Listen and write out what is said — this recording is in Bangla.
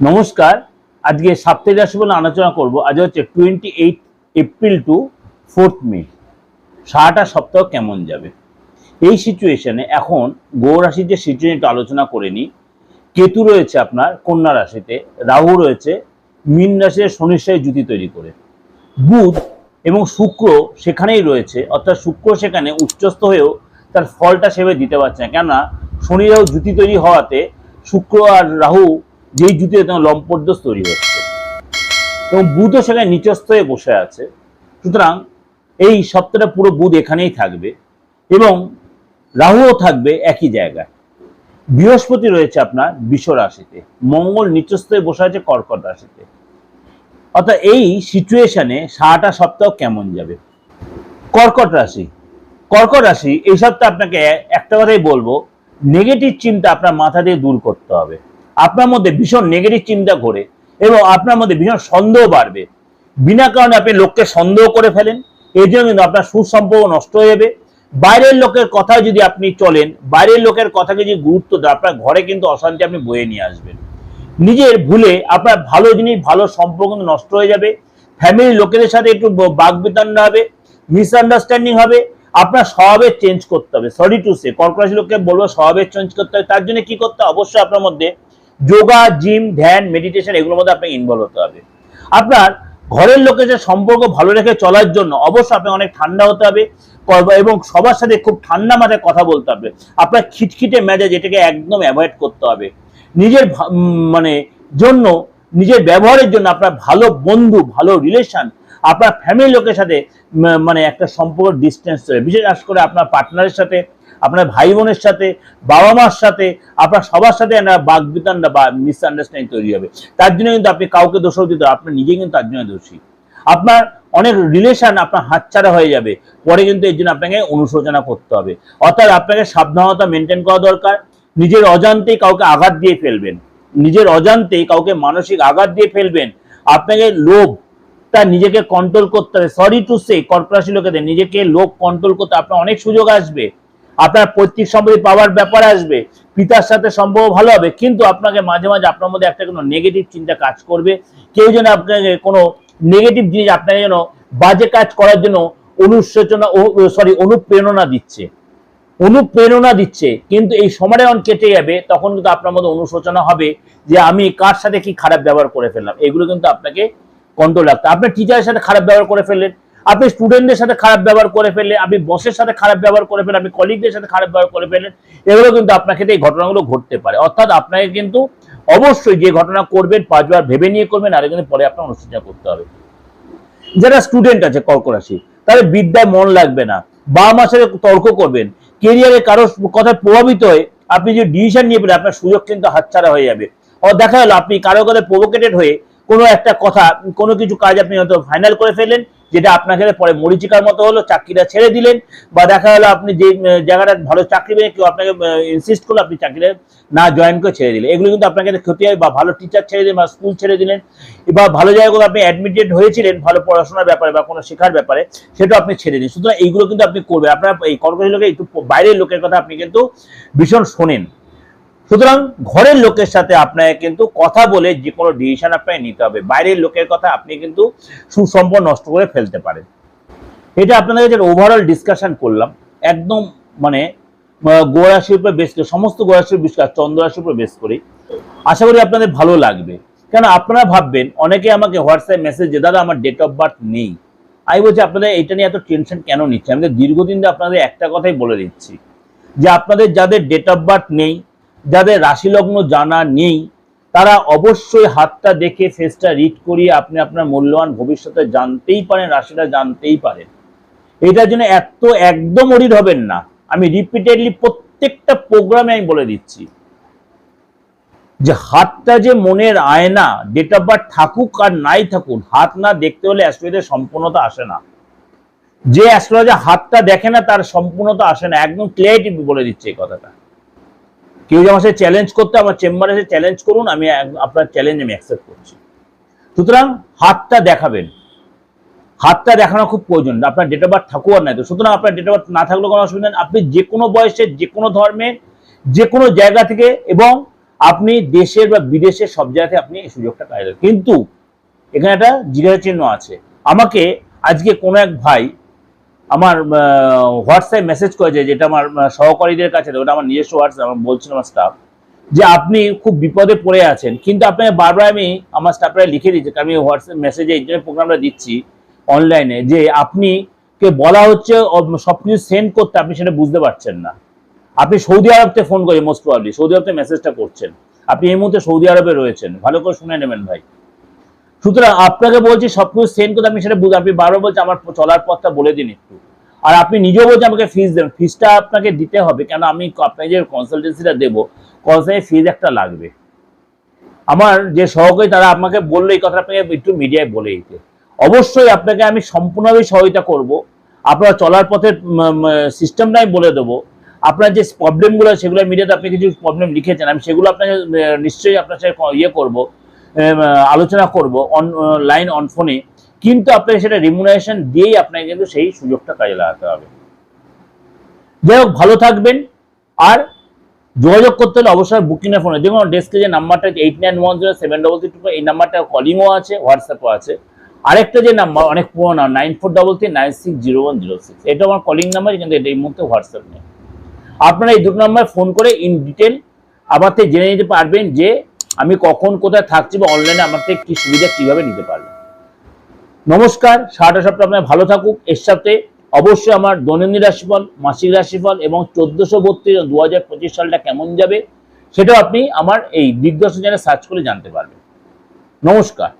নমস্কার। আজকে সাপ্তাহিক রাশি বলে আলোচনা করব। আজ হচ্ছে twenty eight April to fourth May সারাটা সপ্তাহ কেমন যাবে? এই সিচুয়েশনে এখন গৌ রাশির যে সিচুয়েশন একটু আলোচনা করে নিই, কেতু রয়েছে আপনার কন্যা রাশিতে, রাহু রয়েছে, মীন রাশিতে শনির জুতি তৈরি করে। বুধ এবং শুক্র সেখানেই রয়েছে, অর্থাৎ শুক্র সেখানে উচ্চস্থ হয়েও তার ফলটা সেভাবে দিতে পারছে না। কেননা শনি রাহু জুতি তৈরি হওয়াতে শুক্র আর রাহু যেই জুতিতে তোমার লম্পটদোষ তৈরি হচ্ছে। এবং বুধও সেখানে নিচস্থ হয়ে বসে আছে। সুতরাং এই সপ্তাহটা পুরো বুধ এখানেই থাকবে এবং রাহুও থাকবে একই জায়গায়। বৃহস্পতি রয়েছে আপনার বিষ রাশিতে। মঙ্গল নিচস্থ হয়ে বসে আছে কর্কট রাশিতে। অর্থাৎ এই সিচুয়েশনে সারাটা সপ্তাহ কেমন যাবে? কর্কট রাশি। কর্কট রাশি, এই সপ্তাহে আপনাকে একটা কথাই বলব নেগেটিভ চিন্তা আপনার মাথা দিয়ে দূর করতে হবে। আপনার মধ্যে ভীষণ নেগেটিভ চিন্তা করে এবং আপনার মধ্যে ভীষণ সন্দেহ বাড়বে। বিনা কারণে আপনি লোককে সন্দেহ করে ফেলেন, এই জন্য কিন্তু আপনার সুসম্পর্ক নষ্ট হয়ে যাবে। বাইরের লোকের কথা যদি আপনি চলেন, বাইরের লোকের কথাকে যদি গুরুত্ব দেন, আপনার ঘরে কিন্তু অশান্তি আপনি বয়ে নিয়ে আসবেন। নিজের ভুলে আপনার ভালো জিনিস, ভালো সম্পর্ক নষ্ট হয়ে যাবে। ফ্যামিলির লোকেদের সাথে একটু বাগবিতণ্ডা হবে মিসআন্ডারস্ট্যান্ডিং হবে, আপনার স্বভাবের চেঞ্জ করতে হবে। সরি টু সে কর্পোরেশন লোককে বলব, স্বভাবের চেঞ্জ করতে হবে। তার জন্য কি করতে হবে? অবশ্যই আপনার মধ্যে যোগা, জিম, ধ্যান মেডিটেশন এগুলোর মধ্যে আপনাকে ইনভলভ হতে হবে। আপনার ঘরের লোকের যে সম্পর্ক ভালো রেখে চলার জন্য অবশ্যই আপনাকে অনেক ঠান্ডা হতে হবে। এবং সবার সাথে খুব ঠান্ডা মাথায় কথা বলতে হবে। আপনার খিটখিটে মেজাজ এটাকে একদম অ্যাভয়েড করতে হবে। নিজের মানে জন্য, নিজের ব্যবহারের জন্য আপনার ভালো বন্ধু, ভালো রিলেশন আপনার ফ্যামিলির লোকের সাথে মানে একটা সম্পর্ক ডিস্টেন্স তৈরি বিশেষ করে আপনার পার্টনারের সাথে, আপনার ভাই বোনের সাথে, বাবা মার সাথে, আপনার সবার সাথে একটা বাগবিতান্ডা বা মিসআন্ডারস্ট্যান্ডিং তৈরি হবে। তার জন্য কিন্তু আপনি কাউকে দোষও দিতে আপনি নিজে কিন্তু তার জন্য দোষী। আপনার অনেক রিলেশন আপনার হাতছাড়া হয়ে যাবে, পরে কিন্তু এর জন্য আপনাকে অনুশোচনা করতে হবে। অর্থাৎ আপনাকে সাবধানতা মেনটেন করা দরকার, নিজের অজান্তেই কাউকে আঘাত দিয়ে ফেলবেন। নিজের অজান্তেই কাউকে মানসিক আঘাত দিয়ে ফেলবেন। আপনাকে লোভ তা নিজেকে কন্ট্রোল করতে হবে। সরি টু সে কর্পোরেশন লোকেদের, নিজেকে লোভ কন্ট্রোল করতে আপনার অনেক সুযোগ আসবে। আপনার পৈতৃক সম্পত্তি পাওয়ার ব্যাপার আসবে। পিতার সাথে সম্পর্ক ভালো হবে, কিন্তু আপনাকে মাঝে মাঝে আপনার মধ্যে একটা কোনো নেগেটিভ চিন্তা কাজ করবে। কেউ যেন আপনাকে কোনো নেগেটিভ জিনিস আপনাকে যেন বাজে কাজ করার জন্য অনুশোচনা সরি অনুপ্রেরণা দিচ্ছে। অনুপ্রেরণা দিচ্ছে। কিন্তু এই সময়টা যখন কেটে যাবে, তখন কিন্তু আপনার মধ্যে অনুশোচনা হবে যে আমি কার সাথে কি খারাপ ব্যবহার করে ফেললাম। এগুলো কিন্তু আপনাকে কন্ট্রোল রাখতে। আপনার টিচারের সাথে খারাপ ব্যবহার করে ফেললেন, আপনি স্টুডেন্টদের সাথে খারাপ ব্যবহার করে ফেললেন, আপনি বসের সাথে খারাপ ব্যবহার করে ফেললেন, আপনি কলিগদের সাথে খারাপ ব্যবহার করে ফেললেন, এগুলো কিন্তু আপনার ক্ষেত্রে এই ঘটনাগুলো ঘটতে পারে। অর্থাৎ আপনাকে কিন্তু অবশ্যই যে ঘটনা করবেন, পাঁচবার ভেবে নিয়ে করবেন, আর কিন্তু পরে আপনার অনুশোচনা করতে হবে। যারা স্টুডেন্ট আছে কর্ক রাশি তাদের বিদ্যায় মন লাগবে না। বাবা মার সাথে তর্ক করবেন। কেরিয়ারে কারও কথায় প্রভাবিত হয়ে আপনি যে ডিসিশন নিয়ে পেলে আপনার সুযোগ কিন্তু হাতছাড়া হয়ে যাবে। দেখা গেল, আপনি কারও কথায় প্রভোকেটেড হয়ে কোনো একটা কথা, কোনো কিছু কাজ আপনি হয়তো ফাইনাল করে ফেললেন, যেটা আপনাকে পরে মরিচিকার মতো হলো, চাকরিটা ছেড়ে দিলেন, বা দেখা গেলো আপনি যে জায়গাটা ভালো চাকরি পেয়ে কেউ আপনাকে ইনসিস্ট করল, আপনি চাকরিটা না জয়েন করে ছেড়ে দিলেন। এগুলো কিন্তু আপনার ক্ষেত্রে ক্ষতি হয়, বা ভালো টিচার ছেড়ে দিলেন, বা স্কুল ছেড়ে দিলেন, বা ভালো জায়গাগুলো আপনি অ্যাডমিটেড হয়েছিলেন, ভালো পড়াশোনার ব্যাপারে বা কোনো শেখার ব্যাপারে, সেটা আপনি ছেড়ে দিন সুতরাং এইগুলো কিন্তু আপনি করবেন। আপনার এই কর্কট লোকে একটু বাইরের লোকের কথা আপনি কিন্তু ভীষণ শোনেন। সুতরাং ঘরের লোকের সাথে আপনাকে কিন্তু কথা বলে যে কোনো ডিসিশন আপনাকে নিতে হবে। বাইরের লোকের কথা আপনি কিন্তু সুসম্পদ নষ্ট করে ফেলতে পারেন। এটা আপনাদের কাছে ওভারঅল ডিসকাশন করলাম। একদম মানে আহ, গোরাশির উপর বেস করে সমস্ত গোরাশির বিশ্বাস চন্দ্র রাশির উপর বেস করি। আশা করি আপনাদের ভালো লাগবে। কেন আপনারা ভাববেন অনেকে আমাকে হোয়াটসঅ্যাপ মেসেজ যে দাদা আমার ডেট অফ বার্থ নেই। আমি বলছি আপনাদের এটা নিয়ে এত টেনশন কেন নিচ্ছে আমি দীর্ঘদিন আপনাদের একটা কথাই বলে দিচ্ছি। যে আপনাদের যাদের ডেট অফ বার্থ নেই যাদের রাশি লগ্ন জানা নেই, তারা অবশ্যই হাতটা দেখে ফেসটা রিড করিয়ে আপনি আপনার মূল্যবান ভবিষ্যতে জানতেই পারেন, রাশিটা জানতেই পারেন। এটার জন্য এত একদম অরিড হবেন না। আমি রিপিটেডলি প্রত্যেকটা প্রোগ্রামে আমি বলে দিচ্ছি। যে হাতটা যে মনের আয়না ডেট অফ বার্থ থাকুক আর নাই থাকুক, হাত না দেখতে হলে অ্যাস্ট্রোলজির সম্পূর্ণতা আসে না। যে অ্যাস্ট্রোলজার হাতটা দেখে না, তার সম্পূর্ণতা আসে না। একদম ক্লিয়ারিটি বলে দিচ্ছে এই কথাটা। কেউ যে আমার চ্যালেঞ্জ করতে, আমার চেম্বারে এসে চ্যালেঞ্জ করুন, আমি আপনার চ্যালেঞ্জ আমি অ্যাকসেপ্ট করছি। সুতরাং হাতটা দেখাবেন। হাতটা দেখানো খুব প্রয়োজন, আপনার ডেট অফ বার্থ থাকুক আর নাই তো সুতরাং আপনার ডেট অফ বার্থ না থাকলেও কোনো অসুবিধা নেই। আপনি যে কোনো বয়সে যে কোনো ধর্মের যে কোনো জায়গা থেকে এবং আপনি দেশের বা বিদেশের সব জায়গাতে আপনি এই সুযোগটা লাগান। কিন্তু এখানে একটা জিজ্ঞাসা চিহ্ন আছে। আমাকে আজকে কোনো এক ভাই আমার হোয়াটসঅ্যাপ মেসেজ করেছে যেটা আমার সহকারীদের কাছে, ওটা আমার নিজস্ব হোয়াটসঅ্যাপ আমার বলছিল আমার স্টাফ যে আপনি খুব বিপদে পড়ে আছেন, কিন্তু আপনাকে বারবার আমি আমার স্টাফরা লিখে দিচ্ছি, কারণ আমি হোয়াটসঅ্যাপ মেসেজে এই জন্য প্রোগ্রামটা দিচ্ছি অনলাইনে যে আপনি কে বলা হচ্ছে সব কিছু সেন্ড করতে আপনি সেটা বুঝতে পারছেন না। আপনি সৌদি আরবতে ফোন করেন মোস্ট প্রবলি সৌদি আরব থেকে মেসেজটা করছেন। আপনি এই মুহূর্তে সৌদি আরবে রয়েছেন। ভালো করে শুনে নেবেন ভাই। সুতরাং আপনাকে বলছি সবকিছু সেন্ড করতে আমি সেটা বুঝ আপনি বারবার বলছেন, আমার চলার পথটা বলে দিন একটু। আর আপনি নিজেও বলছেন আমাকে ফিস দেবেন। ফিসটা আপনাকে দিতে হবে, কেন আমি আপনাকে যে কনসালটেন্সিটা দেবো কনসালটেন্সি ফিজ একটা লাগবে। আমার যে সহকারী, তারা আমাকে বলল এই কথা আপনাকে একটু মিডিয়ায় বলে দিতে। অবশ্যই আপনাকে আমি সম্পূর্ণভাবে সহায়তা করব। আপনার চলার পথের সিস্টেমটা আমি বলে দেবো। আপনার যে প্রবলেমগুলো সেগুলো মিডিয়াতে আপনি কিছু প্রবলেম লিখেছেন, আমি সেগুলো আপনাকে নিশ্চয়ই আপনার সাথে ইয়ে করব। আলোচনা করব অন লাইন অন ফোনে কিন্তু আপনাকে সেটা রিমুনারেশন দিয়েই আপনাকে কিন্তু সেই সুযোগটা কাজে লাগাতে হবে। যাই হোক, ভালো থাকবেন। আর যোগাযোগ করতে হলে অবশ্যই বুকিং এর ফোনে দেখুন ডেস্কে যে নাম্বারটা eight nine one zero seven double three two এই নাম্বারটা কলিংও আছে হোয়াটসঅ্যাপও আছে। আরেকটা যে নাম্বার অনেক পুরোনো nine four double three nine six zero one zero six এটা আমার কলিং নাম্বার কিন্তু এটা এই মুহূর্তে হোয়াটসঅ্যাপ নেই। আপনারা এই দুটো নাম্বার ফোন করে ইন ডিটেল আমার থেকে জেনে নিতে পারবেন যে আমি কখন কোথায় থাকছি বা অনলাইনে আমার থেকে কী সুবিধা কীভাবে নিতে পারবেন নমস্কার সারাটা সপ্তাহ আপনার ভালো থাকুক, এর সাথে অবশ্যই আমার দৈনন্দিন রাশিফল, মাসিক রাশিফল এবং চোদ্দোশো বত্রিশ দু হাজার পঁচিশ সালটা কেমন যাবে, সেটাও আপনি আমার এই দিগ্দর্শন চ্যানেল সার্চ করে জানতে পারবেন। নমস্কার।